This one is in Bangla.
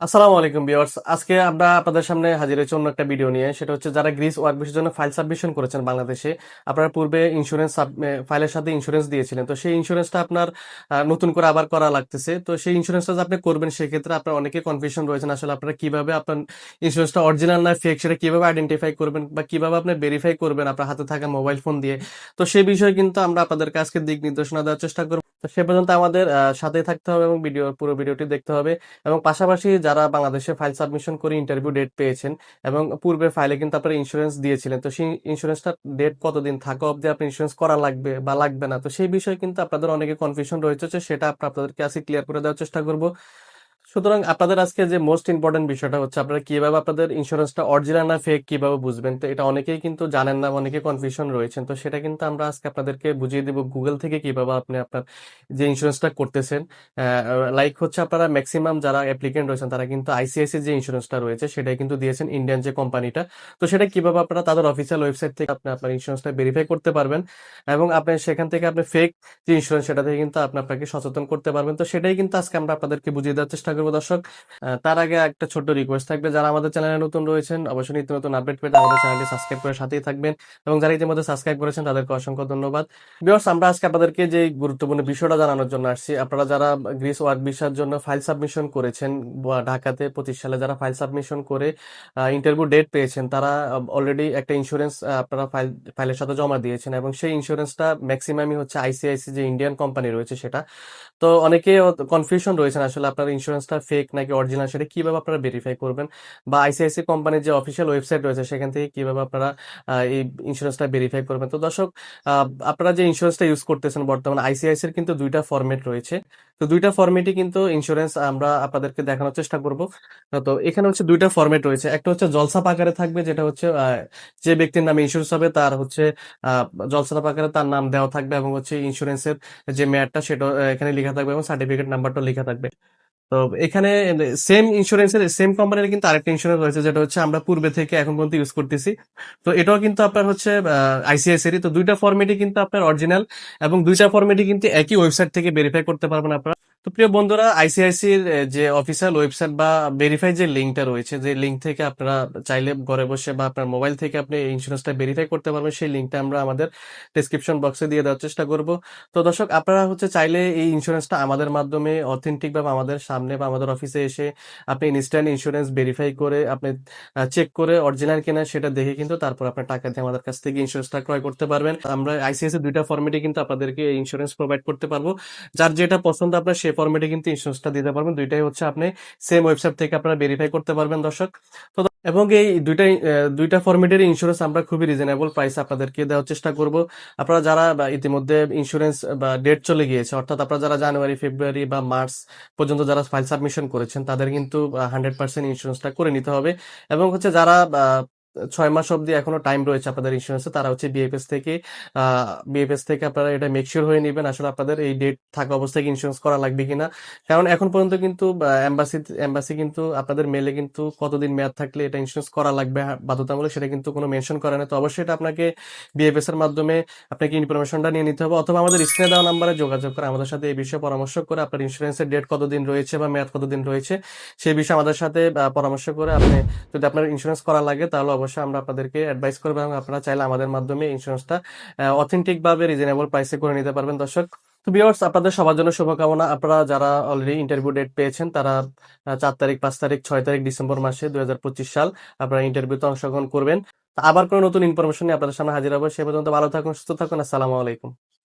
আসসালামু আলাইকুম ভিউয়ার্স। আজকে আমরা আপনাদের সামনে হাজির হয়েছি অন্য একটা ভিডিও নিয়ে। সেটা হচ্ছে যারা গ্রিস ওয়ার্ক ভিসার জন্য ফাইল সাবমিশন করেছেন বাংলাদেশে, আপনারা পূর্বে ইন্স্যুরেন্স ফাইলের সাথে ইন্স্যুরেন্স দিয়েছিলেন। তো সেই ইন্স্যুরেন্সটা আপনার নতুন করে আবার করা লাগতেছে। তো সেই ইন্স্যুরেন্সটা যে আপনি করবেন সেক্ষেত্রে আপনার অনেকে কনফিউশন রয়েছেন আসলে আপনারা কীভাবে আপনার ইন্স্যুরেন্সটা অরিজিনাল না ফেক সেটা কীভাবে আইডেন্টিফাই করবেন বা কীভাবে আপনি ভেরিফাই করবেন আপনার হাতে থাকা মোবাইল ফোন দিয়ে। তো সেই বিষয়ে কিন্তু আমরা আপনাদের আজকে দিক নির্দেশনা দেওয়ার চেষ্টা করব। তো সে পর্যন্ত আমাদের সাথে থাকতে হবে এবং ভিডিও, পুরো ভিডিওটি দেখতে হবে। এবং পাশাপাশি যারা বাংলাদেশে ফাইল সাবমিশন করে ইন্টারভিউ ডেট পেয়েছেন এবং পূর্বে ফাইলে কিন্তু আপনারা ইন্স্যুরেন্স দিয়েছিলেন, তো সেই ইন্স্যুরেন্সটা ডেট কতদিন, থাকা অবধি আপনি ইন্স্যুরেন্স করা লাগবে বা লাগবে না? তো সেই বিষয়ে কিন্তু আপনাদের অনেকে কনফিউশন রয়েছে সেটা আপনাদেরকে আজকে ক্লিয়ার করে দেওয়ার চেষ্টা করব। সুতরাং আপনাদের আজকে যে মোস্ট ইম্পর্টেন্ট বিষয়টা হচ্ছে আপনারা কীভাবে আপনাদের ইন্স্যুরেন্সটা অরিজিনাল না ফেক কীভাবে বুঝবেন? তো এটা অনেকেই কিন্তু জানেন না, অনেকে কনফিউশন রয়েছেন। তো সেটা কিন্তু আমরা আজকে আপনাদেরকে বুঝিয়ে দিব গুগল থেকে কীভাবে আপনি আপনার যে ইন্স্যুরেন্সটা করতেছেন। লাইক হচ্ছে আপনারা ম্যাক্সিমাম যারা অ্যাপ্লিকেন্ট রয়েছেন, তারা কিন্তু আইসিআইসি যে ইন্স্যুরেন্সটা রয়েছে, সেটাই কিন্তু দিয়েছেন ইন্ডিয়ান যে কোম্পানিটা তো সেটা কীভাবে আপনারা তাদের অফিসিয়াল ওয়েবসাইট থেকে আপনি আপনার ইন্স্যুরেন্সটা ভেরিফাই করতে পারবেন এবং আপনি সেখান থেকে আপনি ফেক যে ইন্স্যুরেন্স সেটা থেকে কিন্তু আপনি আপনাকে সচেতন করতে পারবেন। তো সেটাই কিন্তু আজকে আমরা আপনাদেরকে বুঝিয়ে দেওয়ার চেষ্টা করব দর্শক। তার আগে একটা ছোট্ট রিকোয়েস্ট থাকবে। যারা আমাদের চ্যানেলে নতুন রয়েছেন, অবশ্যই নিত্য নতুন আপডেট পেতে আমাদের চ্যানেলটি সাবস্ক্রাইব করে সাথেই থাকবেন এবং যারা ইতিমধ্যে সাবস্ক্রাইব করেছেন, তাদেরকে অসংখ্য ধন্যবাদ। বিয়ার্স আমরা আজকে আপনাদেরকে যে গুরুত্বপূর্ণ বিষয়টা জানানোর জন্য আসছি, আপনারা যারা গ্রিস ওয়ার্ক ভিসার জন্য ফাইল সাবমিশন করেছেন ঢাকাতে পঁচিশ সালে যারা ফাইল সাবমিশন করে ইন্টারভিউ ডেট পেয়েছেন, তারা অলরেডি একটা ইন্স্যুরেন্স আপনারা ফাইল ফাইলের সাথে জমা দিয়েছেন এবং সেই ইন্স্যুরেন্সটা ম্যাক্সিমামই হচ্ছে আইসিআইসি যে ইন্ডিয়ান কোম্পানি রয়েছে সেটা। তো অনেকে কনফিউশন রয়েছেন আসলে আপনার ইন্স্যুরেন্সটা ফেক নাকি অরিজিনাল সেটা কীভাবে আপনারা ভেরিফাই করবেন? বা আইসিআইসি কোম্পানির যে অফিসিয়াল ওয়েবসাইট রয়েছে সেখান থেকে কীভাবে আপনারা এই ইন্স্যুরেন্সটা ভেরিফাই করবেন? তো দর্শক আপনারা যে ইন্স্যুরেন্সটা ইউজ করতেছেন বর্তমানে আইসিআইসি এর কিন্তু দুইটা ফরম্যাট রয়েছে। তো দুইটা ফরম্যাটই কিন্তু ইন্স্যুরেন্স আমরা আপনাদেরকে দেখানোর চেষ্টা করব। তো এখানে হচ্ছে দুইটা ফরম্যাট রয়েছে। একটা হচ্ছে জলসাপ আকারে থাকবে যেটা হচ্ছে যে ব্যক্তির নামে ইন্স্যুরেন্স হবে তার হচ্ছে আহ, জলসাপ আকারে তার নাম দেওয়া থাকবে এবং হচ্ছে ইন্স্যুরেন্সের যে মেয়াদটা সেটা এখানে লেখা থাকবে এবং সার্টিফিকেট নাম্বারটা লেখা থাকবে। তো এখানে সেম ইন্স্যুরেন্সের সেম কোম্পানির কিন্তু আরেকটা ইন্স্যুরেন্স রয়েছে, যেটা হচ্ছে আমরা পূর্বে থেকে এখন পর্যন্ত ইউজ করতেছি। তো এটাও কিন্তু আপনার হচ্ছে আইসিআইসিআর তো দুইটা ফর্মেটই কিন্তু আপনার অরিজিনাল এবং দুইটা ফর্মেটই কিন্তু একই ওয়েবসাইট থেকে ভেরিফাই করতে পারবেন আপনারা। তো প্রিয় বন্ধুরা আইসিআইসির যে অফিসিয়াল ওয়েবসাইট বা ভেরিফাই যে লিঙ্কটা রয়েছে, যে লিঙ্ক থেকে আপনারা চাইলে ঘরে বসে বা আপনার মোবাইল থেকে আপনি ইন্স্যুরেন্সটা ভেরিফাই করতে পারবেন, সেই লিঙ্কটা আমরা আমাদের ডিসক্রিপশন বক্সে দিয়ে দেওয়ার চেষ্টা করব। তো দর্শক, আপনারা হচ্ছে চাইলে এই ইন্স্যুরেন্সটা আমাদের মাধ্যমে অথেন্টিক ভাবে আমাদের সামনে বা আমাদের অফিসে এসে আপনি ইনস্ট্যান্ট ইন্স্যুরেন্স ভেরিফাই করে, আপনি চেক করে অরিজিনাল কিনা সেটা দেখে কিন্তু তারপর আপনার টাকা দিয়ে আমাদের কাছ থেকে ইন্স্যুরেন্সটা ক্রয় করতে পারবেন। আমরা এর দুইটা ফর্মেটে কিন্তু আপনাদেরকে ইন্স্যুরেন্স প্রোভাইড করতে পারব। যার যেটা পছন্দ আপনার সেই ফর্মেটে কিন্তু ইন্স্যুরেন্সটা দিতে পারবেন। দুইটাই হচ্ছে আপনি সেম ওয়েবসাইট থেকে আপনারা ভেরিফাই করতে পারবেন দর্শক। তো এবং এই দুইটাই দুইটা ফরম্যাটের ইন্স্যুরেন্স আমরা খুবই রিজনেবল প্রাইস আপনাদেরকে দেওয়ার চেষ্টা করব। আপনারা যারা ইতিমধ্যে ইন্স্যুরেন্স বা ডেট চলে গিয়েছে, অর্থাৎ আপনারা যারা জানুয়ারি ফেব্রুয়ারি বা মার্চ পর্যন্ত যারা ফাইল সাবমিশন করেছেন, তাদের কিন্তু হান্ড্রেড পার্সেন্ট ইন্স্যুরেন্সটা করে নিতে হবে। এবং হচ্ছে যারা ছয় মাস অবধি এখনও টাইম রয়েছে আপনাদের ইন্স্যুরেন্সে তারা হচ্ছে বিএফএস থেকে বিএফএস থেকে আপনারা এটা মেকশিওর হয়ে নেবেন। আসলে আপনাদের এই ডেট থাকা অবস্থায় ইন্স্যুরেন্স করা লাগবে কিনা? কারণ এখন পর্যন্ত কিন্তু এম্বাসি এম্বাসি কিন্তু আপনাদের মেলে কিন্তু কতদিন মেয়াদ থাকলে এটা ইন্স্যুরেন্স করা লাগবে বাধ্যতামূলক সেটা কিন্তু কোনো মেনশন করে না। তো অবশ্যই এটা আপনাকে বিএফএস এর মাধ্যমে আপনাকে ইনফরমেশনটা নিয়ে নিতে হবে। অথবা আমাদের স্ক্রিনে দেওয়া নাম্বারে যোগাযোগ করে আমাদের সাথে এই বিষয়ে পরামর্শ করে আপনার ইন্স্যুরেন্সের ডেট কতদিন রয়েছে বা মেয়াদ কতদিন রয়েছে, সেই বিষয়ে আমাদের সাথে পরামর্শ করে আপনি যদি আপনার ইন্স্যুরেন্স করা লাগে তাহলে অবশ্যই আমরা আপনাদেরকে অ্যাডভাইস করব এবং আপনারা চাইলে আমাদের মাধ্যমে ইন্স্যুরেন্সটা অথেন্টিক ভাবে রিজনেবল প্রাইসে করে নিতে পারবেন। দর্শক, তো বিয়ার্স আপনাদের সবার জন্য শুভকামনা। আপনারা যারা অলরেডি ইন্টারভিউ ডেট পেয়েছেন, তারা চার তারিখ, পাঁচ তারিখ, ছয় তারিখ ডিসেম্বর মাসে দুই হাজার পঁচিশ সাল আপনারা ইন্টারভিউতে অংশগ্রহণ করবেন। আবার কোনো নতুন ইনফরমেশন নিয়ে আপনাদের সামনে হাজির হব। সে পর্যন্ত ভালো থাকুন, সুস্থ থাকুন। আসসালামু আলাইকুম।